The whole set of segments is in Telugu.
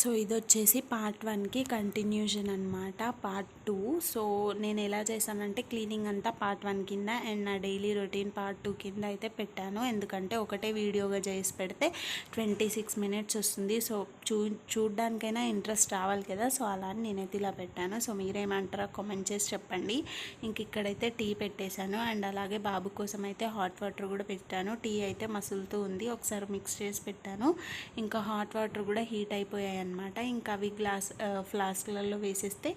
సో ఇది వచ్చేసి పార్ట్ వన్కి కంటిన్యూషన్ అనమాట పార్ట్ టూ. సో నేను ఎలా చేశానంటే క్లీనింగ్ అంతా పార్ట్ వన్ కింద అండ్ నా డైలీ రొటీన్ పార్ట్ టూ కింద అయితే పెట్టాను. ఎందుకంటే ఒకటే వీడియోగా చేసి పెడితే ట్వంటీ సిక్స్ మినిట్స్ వస్తుంది. సో చూ చూడ్డానికైనా ఇంట్రెస్ట్ రావాలి కదా సో అలా అని నేనైతే ఇలా పెట్టాను. సో మీరేమంటారో కామెంట్ చేసి చెప్పండి. ఇంక ఇక్కడైతే టీ పెట్టేశాను అండ్ అలాగే బాబు కోసం అయితే హాట్ వాటర్ కూడా పెట్టాను. టీ అయితే మసులుతూ ఉంది. ఒకసారి మిక్స్ చేసి పెట్టాను. ఇంకా హాట్ వాటర్ కూడా హీట్ అయిపోయాయి అనమాట ఇంకా అవి గ్లాస్ ఫ్లాస్క్లలో వేసేస్తే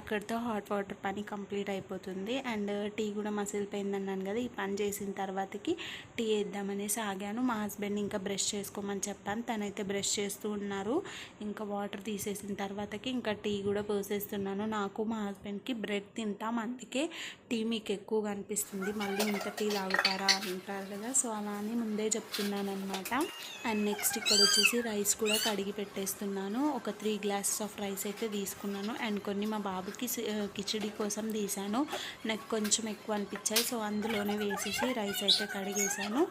అక్కడితో హాట్ వాటర్ పని కంప్లీట్ అయిపోతుంది. అండ్ టీ కూడా మసిలిపోయింది అన్నాను కదా ఈ పని చేసిన తర్వాతకి టీ వేద్దామనేసి ఆగాను. మా హస్బెండ్ ఇంకా బ్రష్ చేసుకోమని చెప్పాను. తనైతే బ్రష్ చేస్తూ ఉన్నారు. ఇంకా వాటర్ తీసేసిన తర్వాతకి ఇంకా టీ కూడా పోసేస్తున్నాను. నాకు మా హస్బెండ్కి బ్రెడ్ తింటాం అందుకే టీ మీకు ఎక్కువ కనిపిస్తుంది మళ్ళీ ఇంత టీ తాగుతారా అంటారు కదా సో అలా అని ముందే చెప్తున్నాను అనమాట అండ్ నెక్స్ట్ ఇక్కడ వచ్చేసి రైస్ కూడా కడిగి పెట్టేస్తున్నాను. ఒక త్రీ గ్లాసెస్ ఆఫ్ రైస్ అయితే తీసుకున్నాను. అండ్ కొన్ని మా బాబుకి కిచిడి కోసం తీసాను నాకు కొంచెం ఎక్కువ అనిపించాయి. సో అందులోనే వేసేసి రైస్ అయితే కడిగేసాను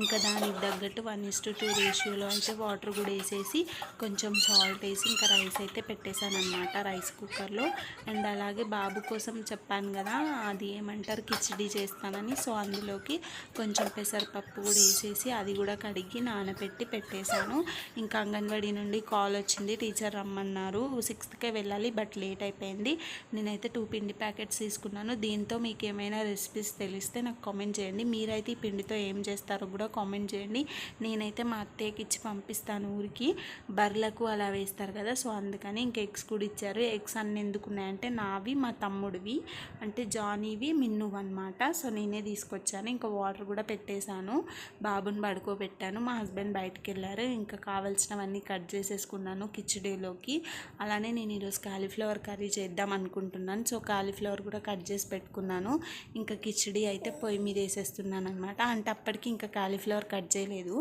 ఇంకా దానికి తగ్గట్టు వన్ ఇస్ టు టూ రేషియోలో అయితే వాటర్ కూడా వేసేసి కొంచెం సాల్ట్ వేసి ఇంకా రైస్ అయితే పెట్టేశాను అనమాట రైస్ కుక్కర్లో. అండ్ అలాగే బాబు కోసం చెప్పాను కదా అది ఏమంటారు? కిచిడి చేస్తానని. సో అందులోకి కొంచెం పెసరపప్పు కూడా వేసేసి అది కూడా కడిగి నానబెట్టి పెట్టేశాను. ఇంకా అంగన్వాడీ నుండి కాల్ వచ్చింది టీచర్ రమ్మన్నారు. సిక్స్త్కే వెళ్ళాలి బట్ లేట్ అయిపోయింది. నేనైతే టూ పిండి ప్యాకెట్స్ తీసుకున్నాను. దీంతో మీకు ఏమైనా రెసిపీస్ తెలిస్తే నాకు కామెంట్ చేయండి. మీరైతే ఈ పిండితో ఏం చేస్తారో కూడా కామెంట్ చేయండి. నేనైతే మా అత్తయ్యకి ఇచ్చి పంపిస్తాను ఊరికి. బర్లకు అలా వేస్తారు కదా సో అందుకని ఇంక ఎగ్స్ కూడా ఇచ్చారు. ఎగ్స్ అన్ని ఎందుకున్నాయంటే నావి మా తమ్ముడివి అంటే జానీవి మిన్నువి అనమాట సో నేనే తీసుకొచ్చాను. ఇంకా వాటర్ కూడా పెట్టేశాను. బాబుని పడుకోబెట్టాను. మా హస్బెండ్ బయటకు వెళ్ళారు. ఇంకా కావాల్సినవన్నీ కట్ చేసేసుకున్నాను. కిచడీలోకి అలానే నేను ఈరోజు కాలీఫ్లవర్ కర్రీ చేద్దాం అనుకుంటున్నాను. సో కాలీఫ్లవర్ కూడా కట్ చేసి పెట్టుకున్నాను. ఇంకా కిచడీ అయితే పొయ్యి మీద వేసేస్తున్నాను అనమాట అంటే అప్పటికి ఇంకా కాలీఫ్లవర్ కట్ చేయలేదు.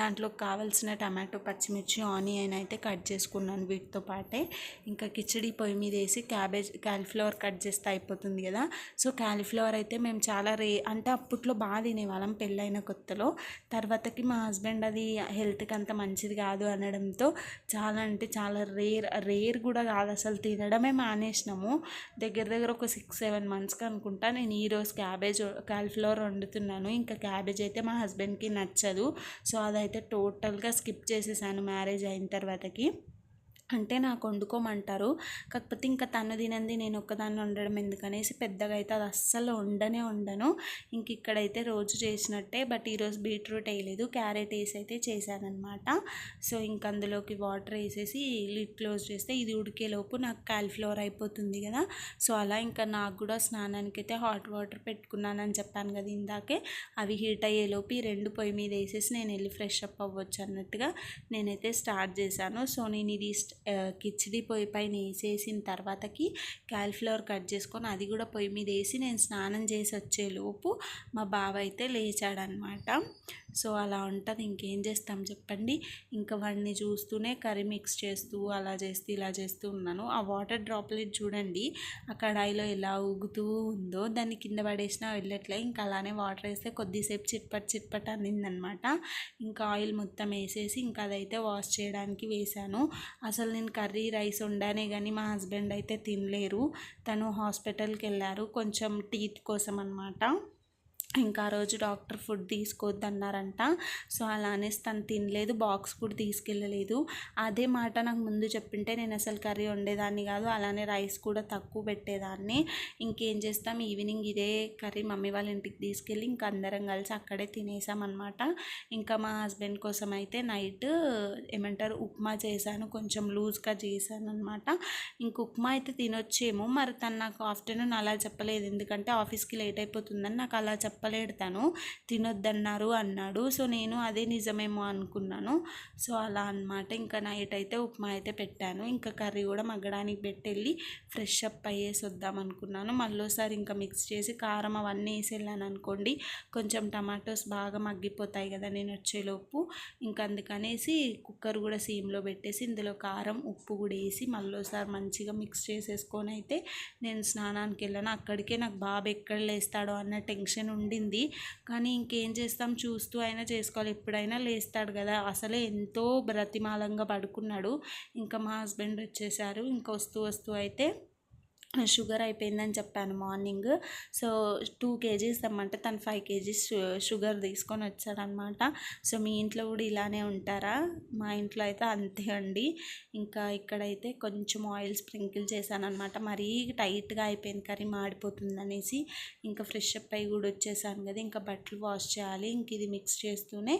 దాంట్లో కావాల్సిన టమాటో పచ్చిమిర్చి ఆనియన్ అయితే కట్ చేసుకున్నాను వీటితో పాటే. ఇంకా కిచడీ పొయ్యి మీద వేసి క్యాబేజ్ కాలీఫ్లవర్ కట్ చేస్తే అయిపోతుంది కదా. సో కాలీఫ్లవర్ అయితే మేము చాలా రే అంటే అప్పట్లో బాగా తినేవాళ్ళం పెళ్ళైన కొత్తలో. తర్వాతకి మా హస్బెండ్ అది హెల్త్కి అంత మంచిది కాదు అనడంతో చాలా అంటే చాలా రేర్ రేర్ కూడా కాదు అసలు తినడమే మానేసినాము. దగ్గర దగ్గర ఒక సిక్స్ సెవెన్ మంత్స్కి అనుకుంటా నేను ఈరోజు క్యాబేజ్ కాలీఫ్లవర్ వండుతున్నాను. ఇంకా క్యాబేజ్ అయితే మా హస్బెండ్కి నచ్చదు. సో అదైతే టోటల్గా స్కిప్ చేసేసాను మ్యారేజ్ అయిన తర్వాతకి. అంటే నాకు వండుకోమంటారు. కాకపోతే ఇంకా తను తినంది నేను ఒక్కదాన్ని వండడం ఎందుకనేసి పెద్దగా అయితే అది అస్సలు వండనే వండను. ఇంక ఇక్కడైతే రోజు చేసినట్టే బట్ ఈరోజు బీట్రూట్ వేయలేదు. క్యారెట్ వేసి అయితే చేశానమాట సో ఇంక అందులోకి వాటర్ వేసేసి లిడ్ క్లోజ్ చేస్తే ఇది ఉడికేలోపు నాకు కాలిఫ్లవర్ అయిపోతుంది కదా. సో అలా ఇంకా నాకు కూడా స్నానానికి అయితే హాట్ వాటర్ పెట్టుకున్నానని చెప్పాను కదా ఇందాకే. అవి హీట్ అయ్యేలోపు ఈ రెండు పొయ్యి మీద వేసేసి నేను వెళ్ళి ఫ్రెష్ అప్ అవ్వచ్చు అన్నట్టుగా నేనైతే స్టార్ట్ చేశాను. సో నేను ఇది కిచిడి పొయ్యి పైన వేసేసిన తర్వాతకి క్యాలిఫ్లవర్ కట్ చేసుకొని అది కూడా పొయ్యి మీద వేసి నేను స్నానం చేసి వచ్చేలోపు మా బావ అయితే లేచాడనమాట. సో అలా ఉంటుంది. ఇంకేం చేస్తాం చెప్పండి? ఇంకా వాడిని చూస్తూనే కర్రీ మిక్స్ చేస్తూ అలా చేస్తూ ఇలా చేస్తూ ఉన్నాను. ఆ వాటర్ డ్రాప్లెట్ చూడండి. ఆ కడాయిలో ఎలా ఊగుతూ ఉందో దాన్ని కింద పడేసినా వెళ్ళట్లే. ఇంకా అలానే వాటర్ వేస్తే కొద్దిసేపు చిట్పట్ చిట్పట్ అనిందనమాట ఇంకా ఆయిల్ మొత్తం వేసేసి ఇంకా అదైతే వాష్ చేయడానికి వేశాను. అసలు నేను కర్రీ రైస్ వండానే కానీ మా హస్బెండ్ అయితే తినలేరు. తను హాస్పిటల్కి వెళ్ళారు. కొంచెం టీత్ కోసం అనమాట ఇంకా ఆ రోజు డాక్టర్ ఫుడ్ తీసుకోవద్దన్నారంట సో అలానే తను తినలేదు బాక్స్ కూడా తీసుకెళ్ళలేదు. అదే మాట నాకు ముందు చెప్పింటే నేను అసలు కర్రీ వండేదాన్ని కాదు అలానే రైస్ కూడా తక్కువ పెట్టేదాన్ని. ఇంకేం చేస్తాం ఈవినింగ్ ఇదే కర్రీ మమ్మీ వాళ్ళ ఇంటికి తీసుకెళ్ళి ఇంకా అందరం కలిసి అక్కడే తినేసామన్నమాట ఇంకా మా హస్బెండ్ కోసం అయితే నైట్ ఏమంటారు ఉప్మా చేశాను కొంచెం లూజ్గా చేశాను అనమాట ఇంక ఉప్మా అయితే తినొచ్చేమో మరి తను నాకు ఆఫ్టర్నూన్ అలా చెప్పలేదు. ఎందుకంటే ఆఫీస్కి లేట్ అయిపోతుందని నాకు అలా చెప్పలేడు తను. తినొద్దన్నారు అన్నాడు. సో నేను అదే నిజమేమో అనుకున్నాను. సో అలా అన్నమాట. ఇంకా నైట్ అయితే ఉప్మా అయితే పెట్టాను. ఇంకా కర్రీ కూడా మగ్గడానికి పెట్టెళ్ళి ఫ్రెష్ అప్ అయ్యేసి వద్దాం అనుకున్నాను. మళ్ళీసారి ఇంకా మిక్స్ చేసి కారం అవన్నీ వేసి వెళ్ళాను అనుకోండి. కొంచెం టమాటోస్ బాగా మగ్గిపోతాయి కదా నేను వచ్చేలోపు. ఇంకా అందుకనేసి కుక్కర్ కూడా సీమ్లో పెట్టేసి ఇందులో కారం ఉప్పు కూడా వేసి మళ్ళీసారి మంచిగా మిక్స్ చేసేసుకొని అయితే నేను స్నానానికి వెళ్ళాను. అక్కడికే నాకు బాబు ఎక్కడ లేస్తాడో అన్న టెన్షన్ ఉండి ఉండింది. కానీ ఇంకేం చేస్తాం? చూస్తూ అయినా చేసుకోవాలి. ఎప్పుడైనా లేస్తాడు కదా. అసలే ఎంతో బ్రతిమాలంగా పడుకున్నాడు. ఇంకా మా హస్బెండ్ వచ్చేసారు. ఇంకా వస్తూ వస్తూ అయితే షుగర్ అయిపోయిందని చెప్పాను మార్నింగ్. సో టూ కేజీస్ తెమ్మంటే తను ఫైవ్ కేజీస్ షుగర్ తీసుకొని వచ్చాడనమాట. సో మీ ఇంట్లో కూడా ఇలానే ఉంటారా? మా ఇంట్లో అయితే అంతే అండి. ఇంకా ఇక్కడైతే కొంచెం ఆయిల్ స్ప్రింకిల్ చేశానమాట మరీ టైట్గా అయిపోయింది కర్రీ మాడిపోతుంది అనేసి. ఇంకా ఫ్రెష్ అప్ అయ్యి కూడా వచ్చేసాను కదా ఇంకా బట్టలు వాష్ చేయాలి. ఇంక ఇది మిక్స్ చేస్తూనే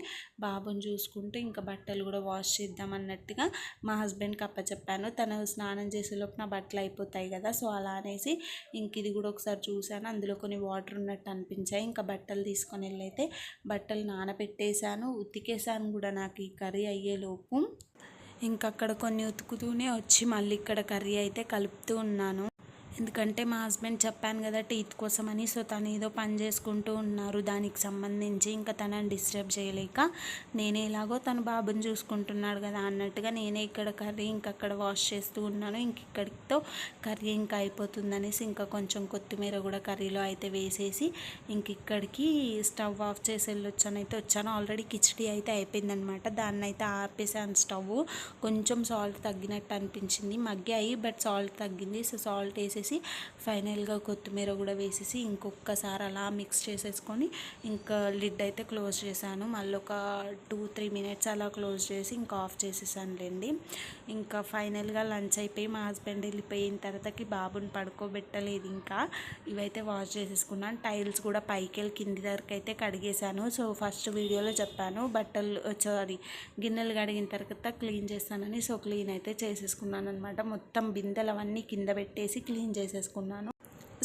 బాబుని చూసుకుంటూ ఇంకా బట్టలు కూడా వాష్ చేద్దాం అన్నట్టుగా మా హస్బెండ్కి అప్పచెప్పాను. తను స్నానం చేసేలోపు నా బట్టలు అయిపోతాయి కదా సో అలా అనేసి ఇంక ఇది కూడా ఒకసారి చూశాను. అందులో కొన్ని వాటర్ ఉన్నట్టు అనిపించాయి. ఇంకా బట్టలు తీసుకొని వెళ్ళైతే బట్టలు నానబెట్టేశాను ఉతికేసాను కూడా నాకు ఈ కర్రీ అయ్యేలోపు. ఇంకా అక్కడ కొన్ని ఉతుకుతూనే వచ్చి మళ్ళీ ఇక్కడ కర్రీ అయితే కలుపుతూ ఉన్నాను. ఎందుకంటే మా హస్బెండ్ చెప్పాను కదా టీత్ కోసం అని సో తను ఏదో పని చేసుకుంటూ ఉన్నారు. దానికి సంబంధించి ఇంకా తనని డిస్టర్బ్ చేయలేక నేనే ఎలాగో తన బాబుని చూసుకుంటున్నాడు కదా అన్నట్టుగా నేనే ఇక్కడ కర్రీ ఇంకక్కడ వాష్ చేస్తూ ఉన్నాను. ఇంక ఇక్కడితో కర్రీ ఇంకా అయిపోతుందనేసి ఇంకా కొంచెం కొత్తిమీర కూడా కర్రీలో అయితే వేసేసి ఇంక ఇక్కడికి స్టవ్ ఆఫ్ చేసి వెళ్ళొచ్చాను. అయితే వచ్చాను. ఆల్రెడీ కిచడీ అయితే అయిపోయిందనమాట. దాన్ని అయితే ఆపేసాను స్టవ్. కొంచెం సాల్ట్ తగ్గినట్టు అనిపించింది. మగ్గి అయ్యి బట్ సాల్ట్ తగ్గింది. సో సాల్ట్ వేసేసి ఫైనల్గా కొత్తిమీర కూడా వేసేసి ఇంకొకసారి అలా మిక్స్ చేసేసుకొని ఇంకా లిడ్ అయితే క్లోజ్ చేశాను. మళ్ళీ ఒక టూ త్రీ మినిట్స్ అలా క్లోజ్ చేసి ఇంకా ఆఫ్ చేసేసానులేండి. ఇంకా ఫైనల్గా లంచ్ అయిపోయి మా హస్బెండ్ వెళ్ళిపోయిన తర్వాతకి బాబుని పడుకోబెట్టలేదు ఇంకా. ఇవైతే వాష్ చేసేసుకున్నాను. టైల్స్ కూడా పైకి వెళ్ళి కింది వరకు అయితే కడిగేశాను. సో ఫస్ట్ వీడియోలో చెప్పాను. బట్టలు సారీ గిన్నెలు కడిగిన తర్వాత క్లీన్ చేస్తానని సో క్లీన్ అయితే చేసేసుకున్నాను అనమాట మొత్తం బిందెలు అవన్నీ కింద పెట్టేసి క్లీన్ చేసేసుకున్నాను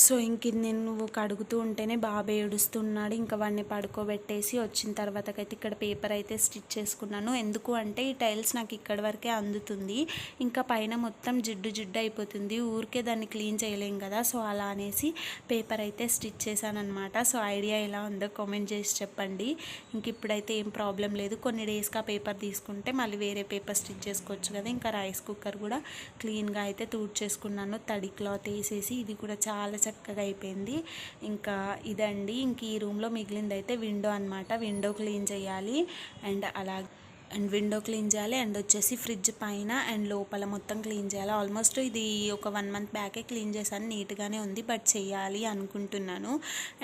సో ఇంక నేను నువ్వు కడుగుతూ ఉంటేనే బాబే ఏడుస్తున్నాడు. ఇంకా వాడిని పడుకోబెట్టేసి వచ్చిన తర్వాతకైతే ఇక్కడ పేపర్ అయితే స్టిచ్ చేసుకున్నాను. ఎందుకు అంటే ఈ టైల్స్ నాకు ఇక్కడ వరకే అందుతుంది. ఇంకా పైన మొత్తం జిడ్డు జిడ్డు అయిపోతుంది. ఊరికే దాన్ని క్లీన్ చేయలేం కదా. సో అలా అనేసి పేపర్ అయితే స్టిచ్ చేశానమాట సో ఐడియా ఎలా ఉందో కామెంట్ చేసి చెప్పండి. ఇంక ఇప్పుడైతే ఏం ప్రాబ్లం లేదు. కొన్ని డేస్గా పేపర్ తీసుకుంటే మళ్ళీ వేరే పేపర్ స్టిచ్ చేసుకోవచ్చు కదా. ఇంకా రైస్ కుక్కర్ కూడా క్లీన్గా అయితే చేసుకున్నాను తడి క్లాత్ వేసేసి ఇది కూడా చాలా చక్కగా అయిపోయింది. ఇంకా ఇదండి. ఇంక ఈ రూమ్లో మిగిలింది అయితే విండో అనమాట విండో క్లీన్ చేయాలి. అండ్ అలా అండ్ విండో క్లీన్ చేయాలి అండ్ వచ్చేసి ఫ్రిడ్జ్ పైన అండ్ లోపల మొత్తం క్లీన్ చేయాలి. ఆల్మోస్ట్ ఇది ఒక వన్ మంత్ బ్యాకే క్లీన్ చేశాను నీట్గానే ఉంది బట్ చేయాలి అనుకుంటున్నాను.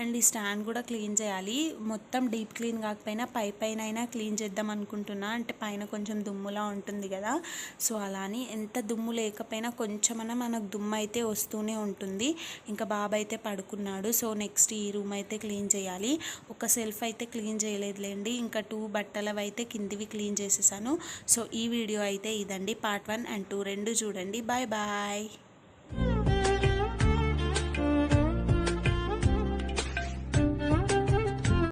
అండ్ ఈ స్టాండ్ కూడా క్లీన్ చేయాలి. మొత్తం డీప్ క్లీన్ కాకపోయినా పై పైన అయినా క్లీన్ చేద్దాం అనుకుంటున్నా. అంటే పైన కొంచెం దుమ్ములా ఉంటుంది కదా. సో అలా అని ఎంత దుమ్ము లేకపోయినా కొంచెమన్నా మనకు దుమ్ము అయితే వస్తూనే ఉంటుంది. ఇంకా బాబు అయితే పడుకున్నాడు. సో నెక్స్ట్ ఈ రూమ్ అయితే క్లీన్ చేయాలి. ఒక సెల్ఫ్ అయితే క్లీన్ చేయలేదులేండి. ఇంకా టూ బట్టలవి అయితే కిందివి క్లీన్ చేసేసాను. సో ఈ వీడియో అయితే ఇదండి. పార్ట్ వన్ అండ్ టూ రెండు చూడండి. Bye bye.